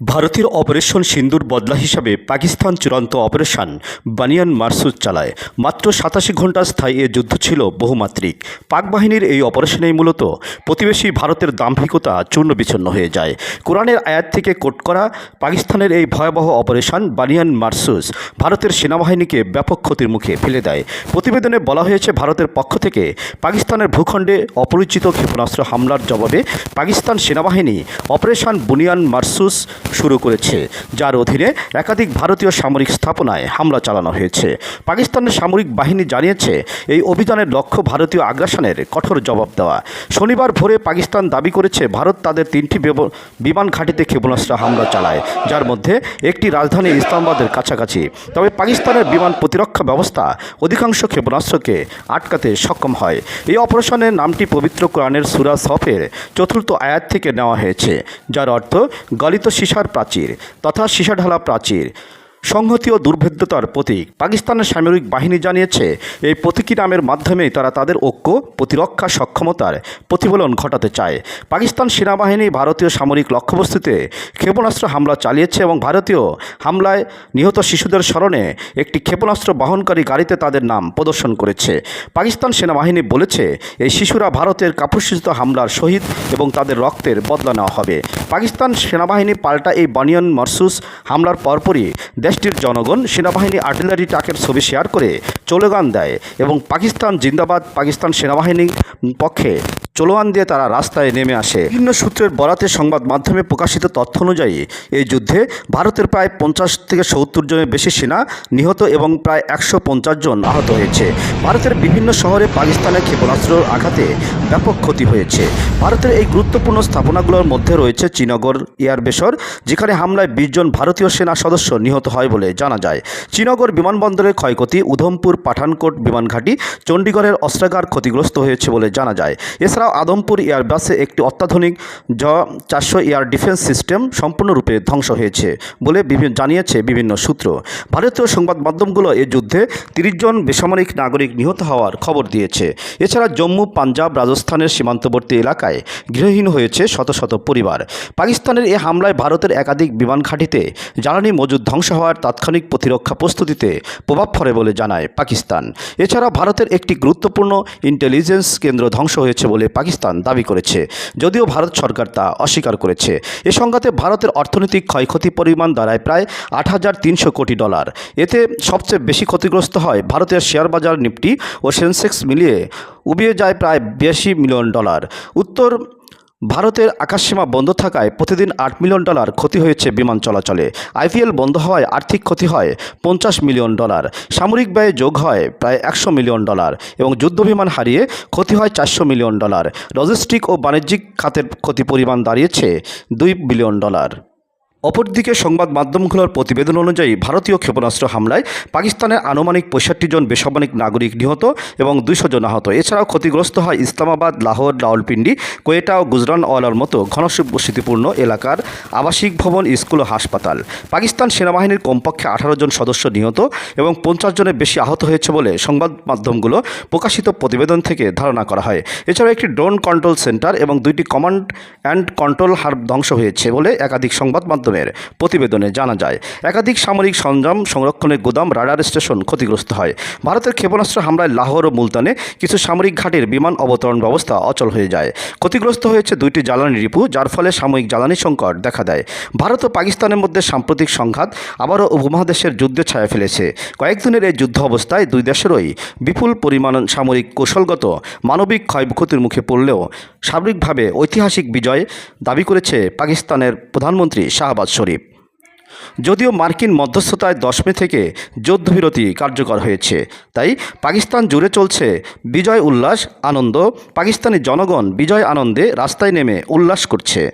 ভারতের অপারেশন সিন্দুর বদলা হিসাবে পাকিস্তান চূড়ান্ত অপারেশন বানিয়ান মারসুদ চালায়। মাত্র সাতাশি ঘণ্টা স্থায়ী এ যুদ্ধ ছিল বহুমাত্রিক। পাক বাহিনীর এই অপারেশনেই মূলত প্রতিবেশী ভারতের দাম্ভিকতা চূর্ণ বিচ্ছন্ন হয়ে যায়। কোরআনের আয়াত থেকে কোট করা পাকিস্তানের এই ভয়াবহ অপারেশন বানিয়ান মারসুস ভারতের সেনাবাহিনীকে ব্যাপক ক্ষতির মুখে ফেলে দেয়। প্রতিবেদনে বলা হয়েছে, ভারতের পক্ষ থেকে পাকিস্তানের ভূখণ্ডে অপরিচিত ক্ষেপণাস্ত্র হামলার জবাবে পাকিস্তান সেনাবাহিনী অপারেশন বুনিয়ান মারসুস শুরু করেছে, যার অধীনে একাধিক ভারতীয় সামরিক স্থাপনায় হামলা চালানো হয়েছে। পাকিস্তানের সামরিক বাহিনী জানিয়েছে, এই অভিযানের লক্ষ্য ভারতীয় আগ্রাসনের কঠোর জবাব দেওয়া। শনিবার ভোরে পাকিস্তান দাবি করেছে, ভারত তাদের তিনটি বিমান ঘাঁটিতে ক্ষেপণাস্ত্র হামলা চালায়, যার মধ্যে একটি রাজধানী ইসলামাবাদের কাছাকাছি। তবে পাকিস্তানের বিমান প্রতিরক্ষা ব্যবস্থা অধিকাংশ ক্ষেপণাস্ত্রকে আটকাতে সক্ষম হয়। এই অপারেশনের নামটি পবিত্র কোরআনের সুরা সফের চতুর্থ আয়াত থেকে নেওয়া হয়েছে, যার অর্থ, গলিত সীসার প্রাচীর তথা সীসাঢালা প্রাচীর। সংহতি ও দুর্ভেদ্যতার প্রতীক। পাকিস্তানের সামরিক বাহিনী জানিয়েছে, এই প্রতীকী নামের মাধ্যমেই তারা তাদের ঐক্য, প্রতিরক্ষা সক্ষমতার প্রতিফলন ঘটাতে চায়। পাকিস্তান সেনাবাহিনী ভারতীয় সামরিক লক্ষ্যবস্তুতে ক্ষেপণাস্ত্র হামলা চালিয়েছে এবং ভারতীয় হামলায় নিহত শিশুদের স্মরণে একটি ক্ষেপণাস্ত্র বহনকারী গাড়িতে তাদের নাম প্রদর্শন করেছে। পাকিস্তান সেনাবাহিনী বলেছে, এই শিশুরা ভারতের কাপুরসূচিত হামলার শহীদ এবং তাদের রক্তের বদলা নেওয়া হবে। পাকিস্তান সেনাবাহিনী পাল্টা এই বানিয়ান মারসুস হামলার পরপরই দেশটির জনগণ সেনাবাহিনী আর্টিলারি ট্রাকের ছবি শেয়ার করে চলে গান দেয় এবং পাকিস্তান জিন্দাবাদ পাকিস্তান সেনাবাহিনীর পক্ষে চলোয়ান দিয়ে তারা রাস্তায় নেমে আসে। বিভিন্ন সূত্রের বরাতে সংবাদ মাধ্যমে প্রকাশিত তথ্য অনুযায়ী, এই যুদ্ধে ভারতের প্রায় পঞ্চাশ থেকে সত্তর জনের বেশি সেনা নিহত এবং প্রায় একশো পঞ্চাশ জন আহত হয়েছে। ভারতের বিভিন্ন শহরে পাকিস্তানের ক্ষেপণাস্ত্র আঘাতে ব্যাপক ক্ষতি হয়েছে। ভারতের এই গুরুত্বপূর্ণ স্থাপনাগুলোর মধ্যে রয়েছে শ্রীনগর এয়ারবেসর যেখানে হামলায় বিশ জন ভারতীয় সেনা সদস্য নিহত হয় বলে জানা যায়। শ্রীনগর বিমানবন্দরের ক্ষয়ক্ষতি উধমপুর পাঠানকোট বিমানঘাটি চণ্ডীগড়ের অস্ত্রাগার ক্ষতিগ্রস্ত হয়েছে বলে জানা যায়। এছাড়াও আদমপুর এয়ারবাসে একটি অত্যাধুনিক জ চারশো এয়ার ডিফেন্স সিস্টেম সম্পূর্ণরূপে ধ্বংস হয়েছে বলে বিভিন্ন জানিয়েছে বিভিন্ন সূত্র। ভারতীয় সংবাদ মাধ্যমগুলো এ যুদ্ধে তিরিশ জন বেসামরিক নাগরিক নিহত হওয়ার খবর দিয়েছে। এছাড়া জম্মু, পাঞ্জাব, রাজস্থানের সীমান্তবর্তী এলাকায় গৃহহীন হয়েছে শত শত পরিবার। পাকিস্তানের এ হামলায় ভারতের একাধিক বিমান ঘাঁটিতে জ্বালানি মজুদ ধ্বংস হওয়ার তাৎক্ষণিক প্রতিরক্ষা প্রস্তুতিতে প্রভাব পড়ে বলে জানায় পাকিস্তান। এছাড়া ভারতের একটি গুরুত্বপূর্ণ ইন্টেলিজেন্স কেন্দ্র ধ্বংস হয়েছে বলে পাকিস্তান দাবি করেছে। যদিও ভারত সরকার তা অস্বীকার করেছে। এ সংঘাতে ভারতের অর্থনৈতিক ক্ষয়ক্ষতি পরিমাণ দাঁড়ায় প্রায় আট হাজার তিনশো কোটি ডলার। এতে সবচেয়ে বেশি ক্ষতিগ্রস্ত হয় ভারতের শেয়ার বাজার, নিফটি ও সেন্সেক্স মিলিয়ে। উবিয়ে যায় প্রায় বিয়াশি মিলিয়ন ডলার। উত্তর ভারতের আকাশসীমা বন্ধ থাকায় প্রতিদিন আট মিলিয়ন ডলার ক্ষতি হয়েছে বিমান চলাচলে। আইপিএল বন্ধ হওয়ায় আর্থিক ক্ষতি হয় পঞ্চাশ মিলিয়ন ডলার। সামরিক ব্যয়ে যোগ হয় প্রায় একশো মিলিয়ন ডলার এবং যুদ্ধবিমান হারিয়ে ক্ষতি হয় চারশো মিলিয়ন ডলার। লজিস্টিক ও বাণিজ্যিক খাতের ক্ষতি পরিমাণ দাঁড়িয়েছে দুই বিলিয়ন ডলার। অপরদিকে সংবাদ মাধ্যমগুলোর প্রতিবেদন অনুযায়ী ভারতীয় ক্ষেপণাস্ত্র হামলায় পাকিস্তানের আনুমানিক পঁয়ষট্টি জন বেসামরিক নাগরিক নিহত এবং দুইশো জন আহত। এছাড়াও ক্ষতিগ্রস্ত হয় ইসলামাবাদ, লাহোর, রাওয়ালপিন্ডি, কোয়েটা ও গুজরান গুজরানওয়ালার মতো ঘনবসতিপূর্ণ এলাকার আবাসিক ভবন, স্কুল ও হাসপাতাল। পাকিস্তান সেনাবাহিনীর কমপক্ষে আঠারো জন সদস্য নিহত এবং পঞ্চাশ জনের বেশি আহত হয়েছে বলে সংবাদ মাধ্যমগুলো প্রকাশিত প্রতিবেদন থেকে ধারণা করা হয়। এছাড়াও একটি ড্রোন কন্ট্রোল সেন্টার এবং দুইটি কমান্ড অ্যান্ড কন্ট্রোল হার ধ্বংস হয়েছে বলে একাধিক সংবাদ মাধ্যমের প্রতিবেদনে জানা যায়, একাধিক সামরিক সরঞ্জাম সংরক্ষণের গোদাম, রাডার স্টেশন ক্ষতিগ্রস্ত হয়। ভারতের ক্ষেপণাস্ত্র হামলায় লাহোর ও মুলতানে কিছু সামরিক ঘাটের বিমান অবতরণ ব্যবস্থা অচল হয়ে যায়। ক্ষতিগ্রস্ত হয়েছে দুইটি জ্বালানি রিপু, যার ফলে সাময়িক জ্বালানি সংকট দেখা দেয়। ভারত ও পাকিস্তানের মধ্যে সাম্প্রতিক সংঘাত আবারও উপমহাদেশের যুদ্ধে ছায়া ফেলেছে। কয়েকদিনের এই যুদ্ধ অবস্থায় দুই দেশেরই বিপুল পরিমাণ সামরিক কৌশলগত মানবিক ক্ষয়ক্ষতির মুখে পড়লেও সামরিকভাবে ঐতিহাসিক বিজয় দাবি করেছে পাকিস্তানের প্রধানমন্ত্রী শাহবাজ। শরীফ। যদিও মার্কিন মধ্যস্থতায় দশ মে থেকে যুদ্ধবিরতি কার্যকর হয়েছে, তাই পাকিস্তান জুড়ে চলছে বিজয় উল্লাস, আনন্দ। পাকিস্তানি জনগণ বিজয় আনন্দে রাস্তায় নেমে উল্লাস করছে।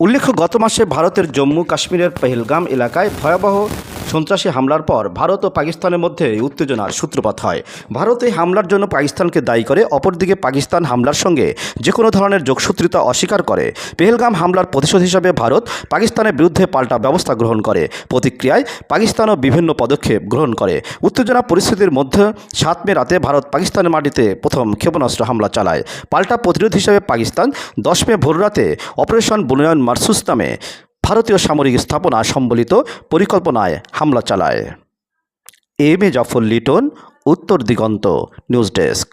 উল্লেখ্য, গত মাসে ভারতের জম্মু কাশ্মীরের পেহেলগাম এলাকায় ভয়াবহ সন্ত্রাসী হামলার পর ভারত ও পাকিস্তানের মধ্যে উত্তেজনার সূত্রপাত হয়। ভারত হামলার জন্য পাকিস্তানকে দায়ী করে অপরদিকে পাকিস্তান হামলার সঙ্গে যে কোনো ধরনের যোগসূত্রিতা অস্বীকার করে। পেহেলগাম হামলার প্রতিশোধ হিসাবে ভারত পাকিস্তানের বিরুদ্ধে পাল্টা ব্যবস্থা গ্রহণ করে। প্রতিক্রিয়ায় পাকিস্তানও বিভিন্ন পদক্ষেপ গ্রহণ করে। উত্তেজনা পরিস্থিতির মধ্যে সাত মে রাতে ভারত পাকিস্তানের মাটিতে প্রথম ক্ষেপণাস্ত্র হামলা চালায়। পাল্টা প্রতিরোধ হিসাবে পাকিস্তান দশ মে ভোররাতে অপারেশন বুনয়ন মারসুস নামে ভারতীয় সামরিক স্থাপনা সম্বলিত পরিকল্পনায় হামলা চালায়। এম এ জাফর লিটন, উত্তর দিগন্ত, নিউজ ডেস্ক।